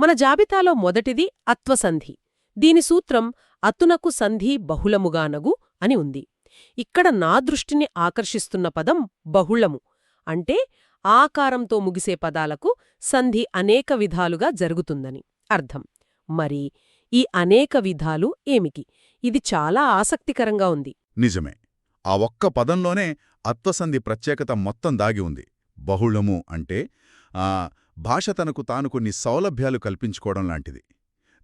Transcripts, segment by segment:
మన జాబితాలో మొదటిది అత్వసంధి. దీని సూత్రం అతునకు సంధి బహుళముగానగు అని ఉంది. ఇక్కడ నా దృష్టిని ఆకర్షిస్తున్న పదం బహుళము. అంటే ఆకారంతో ముగిసే పదాలకు సంధి అనేక విధాలుగా జరుగుతుందని అర్థం. మరి ఈ అనేక విధాలు ఏమిటి ఇది చాలా ఆసక్తికరంగా ఉంది. నిజమే. ఆ ఒక్క పదంలోనే అత్వసంధి ప్రత్యేకత మొత్తం దాగి ఉంది. బహుళము అంటే ఆ, భాష తనకు తాను కొన్ని సౌలభ్యాలు కల్పించుకోవడం లాంటిది.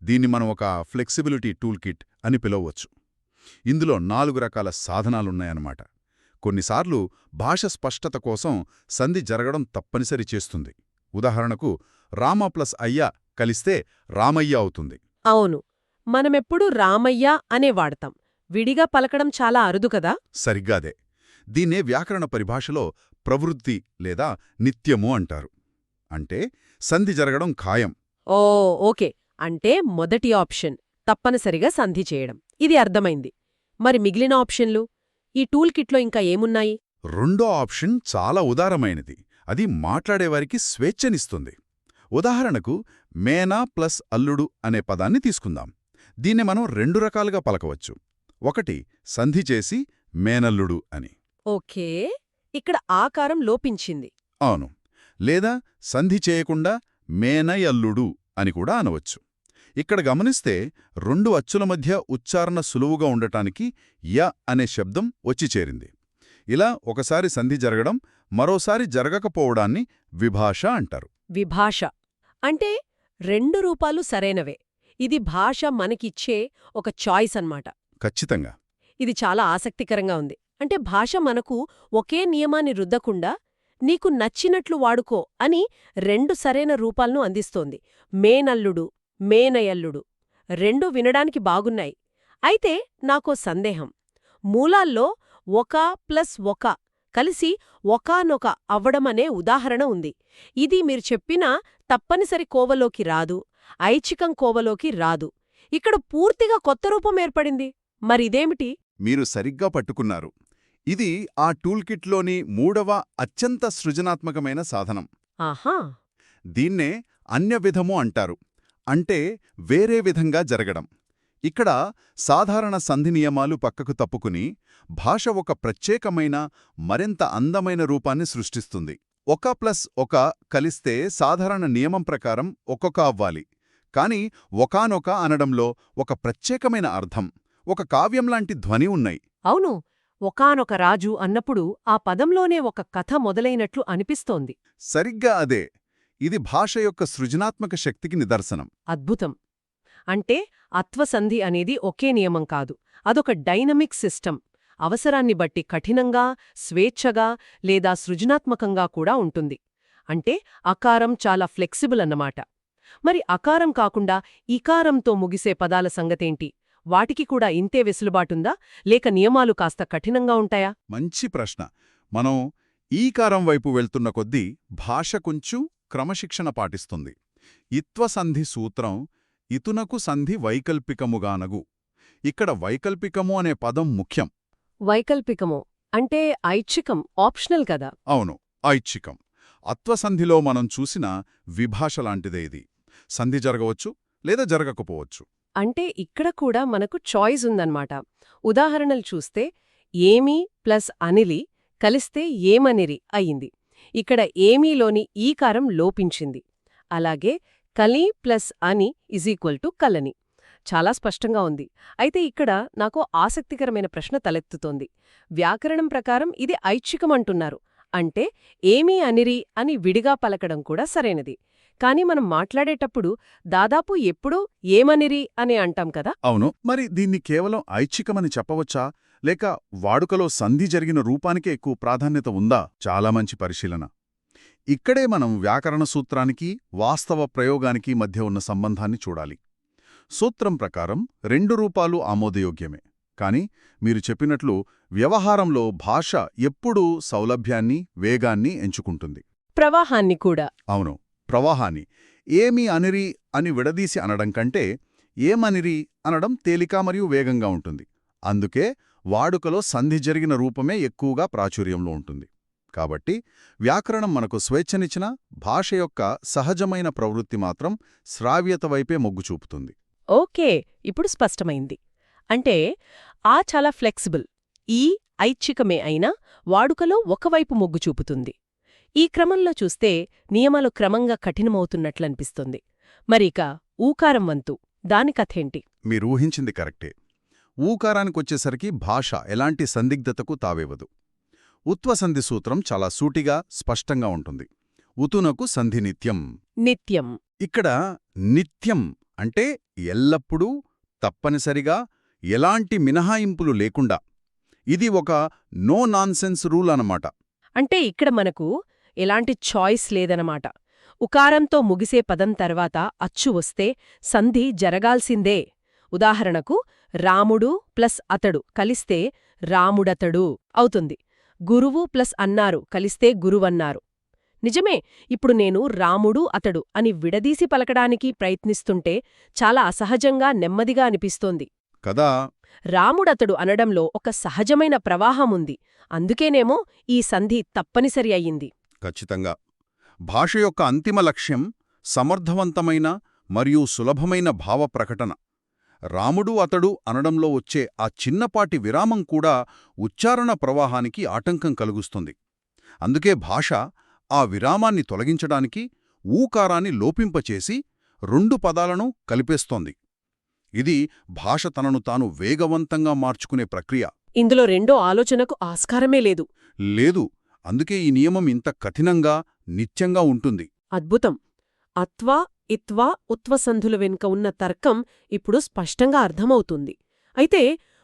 దీన్ని మనం ఒక ఫ్లెక్సిబిలిటీ టూల్ కిట్ అని పిలవవచ్చు. ఇందులో నాలుగు రకాల సాధనాలున్నాయన్నమాట. కొన్నిసార్లు భాష స్పష్టత కోసం సంధి జరగడం తప్పనిసరి చేస్తుంది. ఉదాహరణకు రామ ప్లస్ అయ్య కలిస్తే రామయ్య అవుతుంది. అవును. మనమెప్పుడూ రామయ్య అనే వాడతాం. విడిగా పలకడం చాలా అరుదు కదా? సరిగ్గాదే దీన్నే వ్యాకరణ పరిభాషలో ప్రవృత్తి లేదా నిత్యము అంటారు. అంటే సంధి జరగడం ఖాయం. Oh okay. అంటే మొదటి ఆప్షన్ తప్పనిసరిగా సంధి చేయడం. ఇది అర్థమైంది. మరి మిగిలిన ఆప్షన్లు? ఈ టూల్ కిట్లో ఇంకా ఏమున్నాయి? రెండో ఆప్షన్ చాలా ఉదారమైనది. అది మాట్లాడేవారికి స్వేచ్ఛనిస్తుంది. ఉదాహరణకు మేనా ప్లస్ అల్లుడు అనే పదాన్ని తీసుకుందాం. దీన్ని మనం రెండు రకాలుగా పలకవచ్చు. ఒకటి సంధి చేసి మేనల్లుడు అని. ఓకే. ఇక్కడ ఆకారం లోపించింది. అవును. లేదా సంధి చేయకుండా మేనయల్లుడు అని కూడా అనవచ్చు. ఇక్కడ గమనిస్తే రెండు అచ్చుల మధ్య ఉచ్చారణ సులువుగా ఉండటానికి య అనే శబ్దం వచ్చి చేరింది. ఇలా ఒకసారి సంధి జరగడం మరోసారి జరగకపోవడాన్ని విభాష అంటారు. విభాష అంటే రెండు రూపాలు సరైనవే. ఇది భాష మనకిచ్చే ఒక చాయిస్ అన్నమాట. ఖచ్చితంగా. ఇది చాలా ఆసక్తికరంగా ఉంది. అంటే భాష మనకు ఒకే నియమాన్ని రుద్దకుండా నీకు నచ్చినట్లు వాడుకో అని రెండు సరైన రూపాలను అందిస్తోంది. మేనల్లుడు మేనయల్లుడు రెండు వినడానికి బాగున్నాయి. అయితే నాకో సందేహం. మూలాల్లో ఒక ప్లస్ ఒక కలిసి ఒకానొక అవ్వడమనే ఉదాహరణ ఉంది. ఇది మీరు చెప్పినా తప్పనిసరి కోవలోకి రాదు ఐచ్ఛికం కోవలోకి రాదు. ఇక్కడ పూర్తిగా కొత్త రూపం ఏర్పడింది. మరిదేమిటి? మీరు సరిగ్గా పట్టుకున్నారు. ఇది ఆ టూల్ కిట్లోని మూడవ అత్యంత సృజనాత్మకమైన సాధనం. ఆహా! దీన్నే అన్యవిధము అంటారు. అంటే వేరే విధంగా జరగడం. ఇక్కడ సాధారణ సంధి నియమాలు పక్కకు తప్పుకుని భాష ఒక ప్రత్యేకమైన మరింత అందమైన రూపాన్ని సృష్టిస్తుంది. ఒక ప్లస్ ఒక కలిస్తే సాధారణ నియమం ప్రకారం ఒక్కొక్క అవ్వాలి. కాని ఒకానొక అనడంలో ఒక ప్రత్యేకమైన అర్థం ఒక కావ్యంలాంటి ధ్వని ఉన్నాయి. అవును. ఒకానొక రాజు అన్నప్పుడు ఆ పదంలోనే ఒక కథ మొదలైనట్లు అనిపిస్తోంది. సరిగ్గా అదే. ఇది భాష యొక్క సృజనాత్మక శక్తికి నిదర్శనం. అద్భుతం. అంటే అత్వసంధి అనేది ఒకే నియమం కాదు. అదొక డైనమిక్ సిస్టమ్. అవసరాన్ని బట్టి కఠినంగా స్వేచ్ఛగా లేదా సృజనాత్మకంగా కూడా ఉంటుంది. అంటే అకారం చాలా ఫ్లెక్సిబుల్ అన్నమాట. మరి అకారం కాకుండా ఇకారంతో ముగిసే పదాల సంగతేంటి? వాటికి కూడా ఇంతే వెసులుబాటుందా? లేక నియమాలు కాస్త కఠినంగా ఉంటాయా? మంచి ప్రశ్న. మనం ఈకారం వైపు వెళ్తున్న కొద్దీ భాష కొంచెం క్రమశిక్షణ పాటిస్తుంది. ఇత్వసంధి సూత్రం ఇతునకు సంధి వైకల్పికముగానగు ఇక్కడ వైకల్పికము అనే పదం ముఖ్యం. వైకల్పికమో అంటే ఐచ్ఛికం ఆప్షనల్ కదా? అవును ఐచ్ఛికం. అత్వసంధిలో మనం చూసిన విభాష లాంటిదే ఇది. సంధి జరగవచ్చు లేదా జరగకపోవచ్చు. అంటే ఇక్కడ కూడా మనకు చాయిస్ ఉందన్నమాట. ఉదాహరణలు చూస్తే ఏమీ ప్లస్ అనిలి కలిస్తే ఏమనిరి అయింది. ఇక్కడ ఏమీలోని ఈకారం లోపించింది. అలాగే కలి ప్లస్ అని ఇజ్ ఈక్వల్ టు కలని. చాలా స్పష్టంగా ఉంది. అయితే ఇక్కడ నాకు ఆసక్తికరమైన ప్రశ్న తలెత్తుతోంది. వ్యాకరణం ప్రకారం ఇది ఐచ్ఛికమంటున్నారు అంటే ఏమీ అనిరి అని విడిగా పలకడం కూడా సరైనది. కాని మనం మాట్లాడేటప్పుడు దాదాపు ఎప్పుడూ ఏమనిరి అని అంటాం కదా? అవును. మరి దీన్ని కేవలం ఐచ్ఛికమని చెప్పవచ్చా? లేక వాడుకలో సంధి జరిగిన రూపానికే ఎక్కువ ప్రాధాన్యత ఉందా? చాలా మంచి పరిశీలన. ఇక్కడే మనం వ్యాకరణ సూత్రానికి వాస్తవ ప్రయోగానికి మధ్య ఉన్న సంబంధాన్ని చూడాలి. సూత్రం ప్రకారం రెండు రూపాలు ఆమోదయోగ్యమే. కాని మీరు చెప్పినట్లు వ్యవహారంలో భాష ఎప్పుడూ సౌలభ్యాన్ని వేగాన్ని ఎంచుకుంటుంది. ప్రవాహాన్ని కూడా. అవును. ప్రవాహాన్ని. ఏమి అనిరి అని విడదీసి అనడం కంటే ఏమనిరి అనడం తేలిక మరియు వేగంగా ఉంటుంది. అందుకే వాడుకలో సంధి జరిగిన రూపమే ఎక్కువగా ప్రాచుర్యంలో ఉంటుంది. కాబట్టి వ్యాకరణం మనకు స్వేచ్ఛనిచ్చిన భాష యొక్క సహజమైన ప్రవృత్తి మాత్రం శ్రావ్యత వైపే మొగ్గు చూపుతుంది. ఓకే ఇప్పుడు స్పష్టమైంది. అంటే ఆ చాలా ఫ్లెక్సిబుల్ ఈ ఐచ్ఛికమే అయినా వాడుకలో ఒకవైపు మొగ్గు చూపుతుంది. ఈ క్రమంలో చూస్తే నియమాలు క్రమంగా కఠినమవుతున్నట్లనిపిస్తుంది. మరిక ఊకారం వంతు. దాని కథేంటి? మీరు ఊహించింది కరెక్టే. ఊకారానికొచ్చేసరికి భాష ఎలాంటి సందిగ్ధతకు తావేవదు. ఉత్వ సంధి సూత్రం చాలా సూటిగా స్పష్టంగా ఉంటుంది. ఉతునకు సంధి నిత్యం. నిత్యం. ఇక్కడ నిత్యం అంటే ఎల్లప్పుడూ తప్పనిసరిగా ఎలాంటి మినహాయింపులు లేకుండా. ఇది ఒక నో నాన్సెన్స్ రూల్ అన్నమాట. అంటే ఇక్కడ మనకు ఎలాంటి చాయిస్ లేదనమాట. ఉకారంతో ముగిసే పదం తర్వాత అచ్చు వస్తే సంధి జరగాల్సిందే. ఉదాహరణకు రాముడు ప్లస్ అతడు కలిస్తే రాముడతడు అవుతుంది. గురువు ప్లస్ అన్నారు కలిస్తే గురువన్నారు. నిజమే ఇప్పుడు నేను రాముడు అతడు అని విడదీసి పలకడానికి ప్రయత్నిస్తుంటే చాలా అసహజంగా నెమ్మదిగా అనిపిస్తోంది. కదా? రాముడతడు అనడంలో ఒక సహజమైన ప్రవాహముంది. అందుకేనేమో ఈ సంధి తప్పనిసరి అయ్యింది. ఖచ్చితంగా. భాష యొక్క అంతిమ లక్ష్యం సమర్థవంతమైన మరియు సులభమైన భావ ప్రకటన. రాముడు అతడు అనడంలో వచ్చే ఆ చిన్నపాటి విరామం కూడా ఉచ్చారణ ప్రవాహానికి ఆటంకం కలుగుస్తుంది. అందుకే భాష ఆ విరామాన్ని తొలగించడానికి ఊకారాన్ని లోపింపచేసి రెండు పదాలను కలిపేస్తోంది. ఇది భాష తనను తాను వేగవంతంగా మార్చుకునే ప్రక్రియ. ఇందులో రెండో ఆలోచనకు ఆస్కారమే లేదు. లేదు. అందుకే ఈ నియమం ఇంత కఠినంగా నిత్యంగా ఉంటుంది. అద్భుతం. అత్వా ఇత్వా ఉత్వసంధుల వెనుక ఉన్న తర్కం ఇప్పుడు స్పష్టంగా అర్థమవుతుంది. అయితే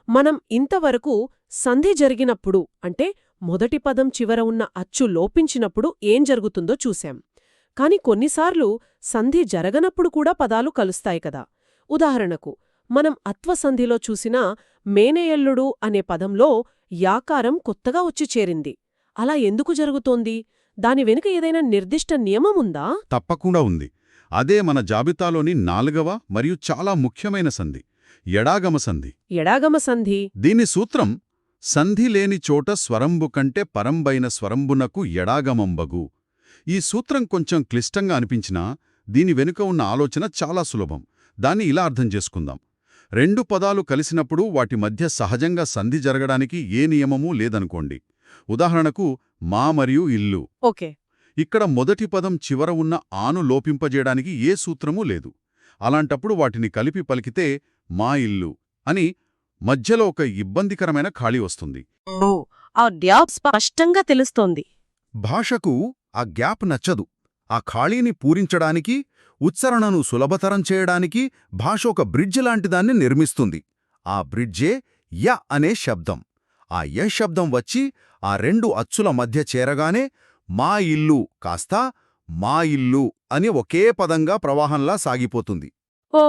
మనం ఇంతవరకు సంధి జరిగినప్పుడు అంటే మొదటి పదం చివర ఉన్న అచ్చు లోపించినప్పుడు ఏం జరుగుతుందో చూశాం. కాని కొన్నిసార్లు సంధి జరగనప్పుడు కూడా పదాలు కలుస్తాయి కదా. ఉదాహరణకు మనం అత్వసంధిలో చూసిన మేనేయల్లుడు అనే పదంలో యాకారం కొత్తగా వచ్చి చేరింది. అలా ఎందుకు జరుగుతోంది? దాని వెనుక ఏదైనా నిర్దిష్ట నియమముందా? తప్పకుండా ఉంది. అదే మన జాబితాలోని నాలుగవ మరియు చాలా ముఖ్యమైన సంధి ఎడాగమ సంధి. ఎడాగమ సంధి. దీని సూత్రం సంధి లేని చోట స్వరంబు కంటే పరంబైన స్వరంబునకు ఎడాగమంబగు ఈ సూత్రం కొంచెం క్లిష్టంగా అనిపించినా దీని వెనుక ఉన్న ఆలోచన చాలా సులభం. దాన్ని ఇలా అర్థం చేసుకుందాం. రెండు పదాలు కలిసినప్పుడు వాటి మధ్య సహజంగా సంధి జరగడానికి ఏ నియమమూ లేదనుకోండి. ఉదాహరణకు మా మరియు ఇల్లు. ఓకే. ఇక్కడ మొదటి పదం చివర ఉన్న ఆను లోపింపజేయడానికి ఏ సూత్రమూ లేదు. అలాంటప్పుడు వాటిని కలిపి పలికితే మా ఇల్లు అని మధ్యలో ఒక ఇబ్బందికరమైన ఖాళీ వస్తుంది. ఓ ఆ డ్యాప్ స్పష్టంగా తెలుస్తోంది. భాషకు ఆ గ్యాప్ నచ్చదు. ఆ ఖాళీని పూరించడానికి ఉచ్చారణను సులభతరం చేయడానికి భాష ఒక బ్రిడ్జ్ లాంటిదాన్ని నిర్మిస్తుంది. ఆ బ్రిడ్జే య అనే శబ్దం. ఆ య శబ్దం వచ్చి ఆ రెండు అచ్చుల మధ్య చేరగానే మా ఇల్లు కాస్త మా ఇల్లు అని ఒకే పదంగా ప్రవాహంలా సాగిపోతుంది. ఓ!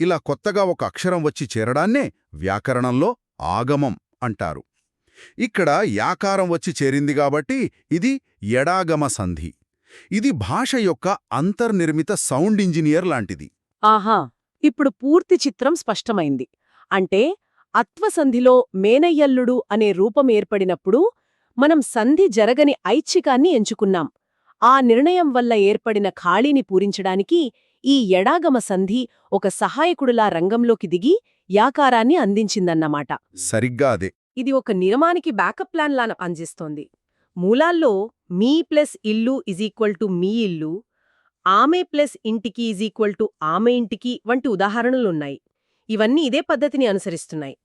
ఇలా కొత్తగా ఒక అక్షరం వచ్చి చేరడాన్నే వ్యాకరణంలో ఆగమం అంటారు. ఇక్కడ యాకారం వచ్చి చేరింది కాబట్టి ఇది ఎడాగమ సంధి. ఇది భాష యొక్క అంతర్నిర్మిత సౌండ్ ఇంజనీర్ లాంటిది. ఆహా! ఇప్పుడు పూర్తి చిత్రం స్పష్టమైంది. అంటే అత్వసంధిలో మేనయ్యల్లుడు అనే రూపం ఏర్పడినప్పుడు మనం సంధి జరగని ఐచ్ఛికాన్ని ఎంచుకున్నాం. ఆ నిర్ణయం వల్ల ఏర్పడిన ఖాళీని పూరించడానికి ఈ ఎడాగమ సంధి ఒక సహాయకుడులా రంగంలోకి దిగి యాకారాన్ని అందించిందన్నమాట. సరిగ్గా అదే. ఇది ఒక నియమానికి బ్యాకప్ ప్లాన్ లాన పనిచేస్తోంది. మూలాల్లో మీ ప్లస్ ఇల్లు ఇజ్ ఈక్వల్ టు మీ ఇల్లు ఆమె ప్లస్ ఇంటికి ఈజ్ ఈక్వల్ టు ఆమె ఇంటికి వంటి ఉదాహరణలున్నాయి. ఇవన్నీ ఇదే పద్ధతిని అనుసరిస్తున్నాయి.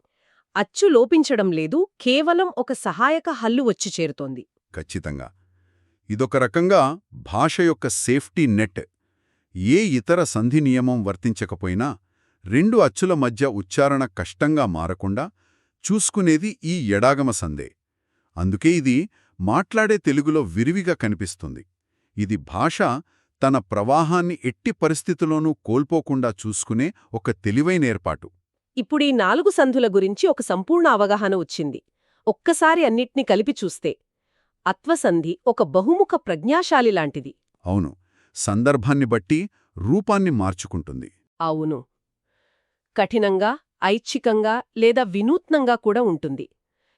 అచ్చు లోపించడం లేదు కేవలం ఒక సహాయక హల్లు వచ్చి చేరుతోంది. ఖచ్చితంగా. ఇదొక రకంగా భాష యొక్క సేఫ్టీ నెట్. ఏ ఇతర సంధి నియమం వర్తించకపోయినా రెండు అచ్చుల మధ్య ఉచ్చారణ కష్టంగా మారకుండా చూసుకునేది ఈ ఎడాగమ సందే. అందుకే ఇది మాట్లాడే తెలుగులో విరివిగా కనిపిస్తుంది. ఇది భాష తన ప్రవాహాన్ని ఎట్టి పరిస్థితుల్లోనూ కోల్పోకుండా చూసుకునే ఒక తెలివైన ఏర్పాటు. ఇప్పుడు ఈ నాలుగు సంధుల గురించి ఒక సంపూర్ణ అవగాహన వచ్చింది. ఒక్కసారి అన్నిట్నీ కలిపి చూస్తే అత్వసంధి ఒక బహుముఖ ప్రజ్ఞాశాలి లాంటిది. అవును సందర్భాన్ని బట్టి రూపాన్ని మార్చుకుంటుంది. అవును. కఠినంగా ఐచ్ఛికంగా లేదా వినూత్నంగా కూడా ఉంటుంది.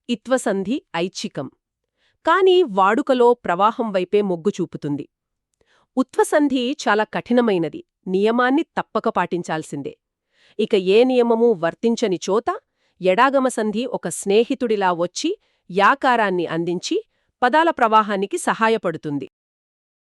ఇత్వసంధి ఐచ్ఛికం. కాని వాడుకలో ప్రవాహం వైపే మొగ్గు చూపుతుంది. ఉత్వసంధి చాలా కఠినమైనది. నియమాన్ని తప్పక పాటించాల్సిందే. ఇక ఏ నియమమూ వర్తించని చోత ఎడాగమ సంధి ఒక స్నేహితుడిలా వచ్చి యాకారాన్ని అందించి పదాల ప్రవాహానికి సహాయపడుతుంది.